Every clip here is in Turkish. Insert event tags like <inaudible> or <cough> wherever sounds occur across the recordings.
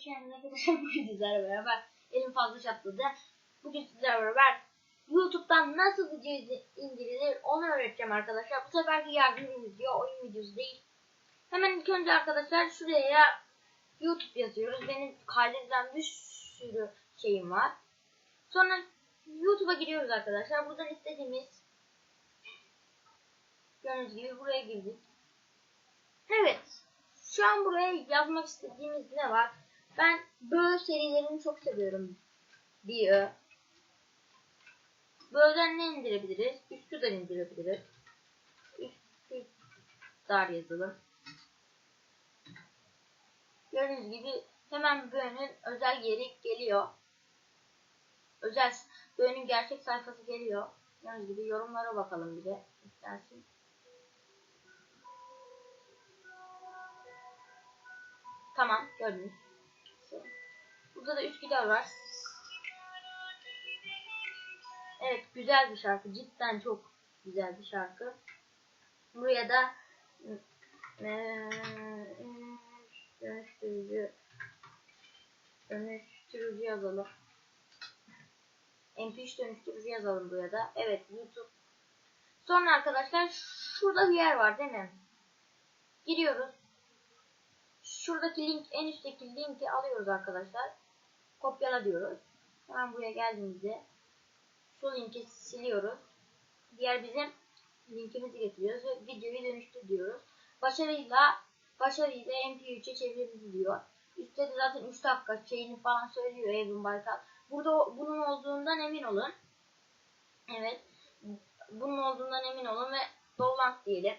hoş arkadaşlar. <laughs> Bugün sizlerle beraber elim fazla çatladı. Bugün sizlerle beraber YouTube'dan nasıl video indirilir onu öğreteceğim arkadaşlar. Bu seferki yardım video oyun videosu değil. Hemen ilk önce arkadaşlar şuraya YouTube yazıyoruz. Benim kaydedilen bir sürü şeyim var. Sonra YouTube'a giriyoruz arkadaşlar. Buradan istediğimiz gördüğünüz gibi buraya girdik. Evet. Şu an buraya yazmak istediğimiz ne var? Ben Bö serilerini çok seviyorum. Bio. Bö'den ne indirebiliriz? Üsküdar indirebiliriz. Üsküdar yazalım. Gördüğünüz gibi hemen Bö'nün özel yeri geliyor. Özel Bö'nün gerçek sayfası geliyor. Gördüğünüz gibi yorumlara bakalım bir de. İstersin. Tamam gördünüz. Burada da Üsküdar var. Evet güzel bir şarkı. Cidden çok güzel bir şarkı. Buraya da dönüştürücü dönüştürücü yazalım. MP3 dönüştürücü yazalım buraya da. Evet YouTube. Sonra arkadaşlar şurada bir yer var değil mi? Giriyoruz şuradaki link en üstteki linki alıyoruz arkadaşlar. Kopyala diyoruz. Hemen buraya geldiğimizde şu linki siliyoruz. Diğer bizim linkimizi getiriyoruz ve videoyu dönüştür diyoruz. Başarıyla başarıyla MP3'e çevirdi diyor. Üstte de zaten 3 dakika şeyini falan söylüyor Evrim Baykal. Burada bunun olduğundan emin olun. Evet. Bunun olduğundan emin olun ve download diyelim.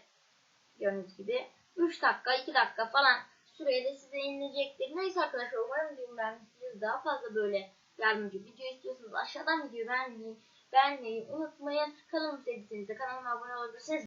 Gördüğünüz gibi 3 dakika 2 dakika falan sürede size inilecektir. Neyse arkadaşlar umarım videomu beğenmişsiniz. Daha fazla böyle yardımcı video istiyorsanız aşağıdan videoyu beğenmeyi, beğenmeyi unutmayın. Kanalımı sevdiyseniz de kanalıma abone olabilirsiniz.